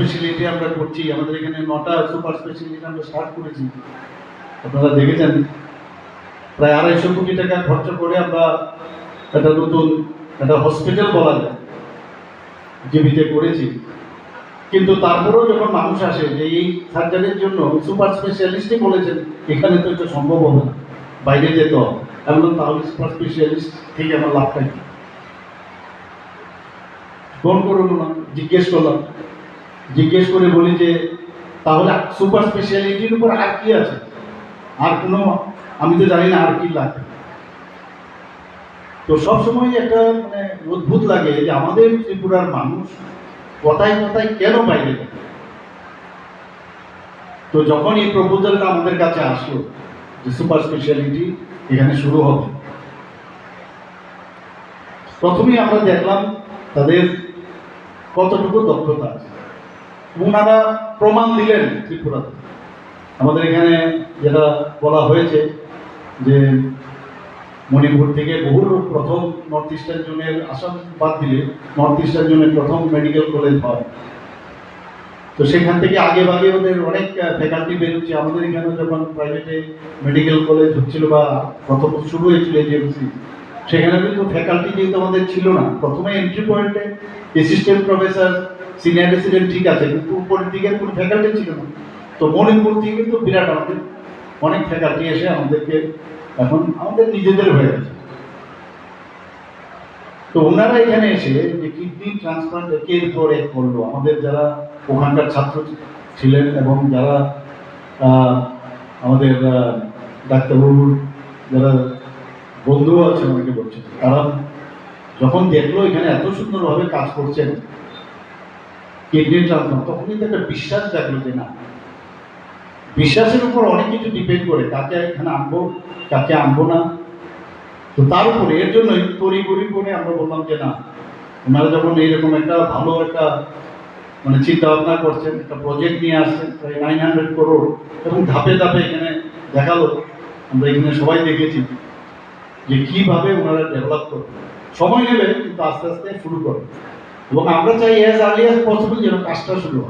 Speciality আমরা করছি, আমাদের এখানে নটা সুপার স্পেশালিটি আমরা স্টার্ট করেছি। আপনারা দেখেছেন, প্রায় আড়াইশো কোটি টাকা খরচা করে আমরা একটা নতুন একটা হসপিটাল বলা যায় জীবিতে করেছি। কিন্তু তারপরেও যখন মানুষ আসে, যে এই সার্জারির জন্য সুপার স্পেশালিস্টই বলেছেন, এখানে তো এটা সম্ভব হবে না, বাইরে যেতে হবে। তাহলে সুপার স্পেশালিস্ট থেকে আমার লাভটা কি? ফোন করুন জিজ্ঞেস করলাম জিজ্ঞেস করে বলি যে, তাহলে সুপার স্পেশালিটির উপর আর কি আছে? আর কোনো, আমি তো জানি না আর কি লাগে। তো সবসময় একটা মানে অদ্ভুত লাগে যে আমাদের ত্রিপুরার মানুষ কথায় কথায় কেন বাইরে তো যখন এই প্রপোজালটা আমাদের কাছে আসলো যে সুপার স্পেশালিটি এখানে শুরু হবে, প্রথমেই আমরা দেখলাম তাদের কতটুকু দক্ষতা আছে। ওনারা প্রমাণ দিলেন ত্রিপুরাতে। আমাদের এখানে যেটা বলা হয়েছে যে মণিপুর থেকে বহু লোক প্রথম নর্থ ইস্টার্ন জোনের আসাম বাদ দিলে নর্থ ইস্টার্ন জোনের প্রথম মেডিকেল কলেজ হয়। তো সেখান থেকে আগে ভাগে ওদের অনেক ফ্যাকাল্টি বেরোচ্ছে। আমাদের এখানে যখন প্রাইভেটে মেডিকেল কলেজ হচ্ছিল বা প্রথম শুরু হয়েছিল এজেন্সি সেখানে কিন্তু ফ্যাকাল্টি যেহেতু আমাদের ছিল না, প্রথমে এন্ট্রি পয়েন্টে অ্যাসিস্ট্যান্ট প্রফেসর সিনিয়র রেসিডেন্ট ঠিক আছে, কিন্তু দিকে কোনো ফ্যাকাল্টি ছিল না। তো মণিপুর থেকে কিন্তু বিরাট আমাদের, অনেক ফ্যাকাল্টি এসে আমাদেরকে এখন আমাদের নিজেদের হয়ে গেছে। তো ওনারা এখানে এসে যে কিডনি ট্রান্সপ্লান্ট একের পর এক করল। আমাদের যারা ওখানকার ছাত্র ছিলেন এবং যারা আমাদের ডাক্তারবাবুর যারা বন্ধু আছে অনেকে বলছেন, তারা যখন দেখল এখানে এত সুন্দরভাবে কাজ করছেন কিডনি ট্রান্সপ্লান্ট তখন কিন্তু একটা বিশ্বাস জাগলো যে না। বিশ্বাসের উপর অনেক কিছু ডিপেন্ড করে কাকে এখানে আনব কাকে আনব না। তো তার উপরে, এর জন্যই তড়িঘড়ি করে আমরা বললাম যে না, ওনারা যখন এইরকম একটা ভালো একটা মানে চিন্তা ভাবনা করছেন, একটা প্রজেক্ট নিয়ে আসছেন, প্রায় নাইন হান্ড্রেড করোড় এবং ধাপে ধাপে এখানে দেখাল, আমরা এখানে সবাই দেখেছি যে কীভাবে ওনারা ডেভেলপ করবে সময় নেবে, কিন্তু আস্তে আস্তে শুরু করবে এবং আমরা চাই অ্যাজ আর্লি অ্যাজ পসিবল যেন কাজটা শুরু হয়।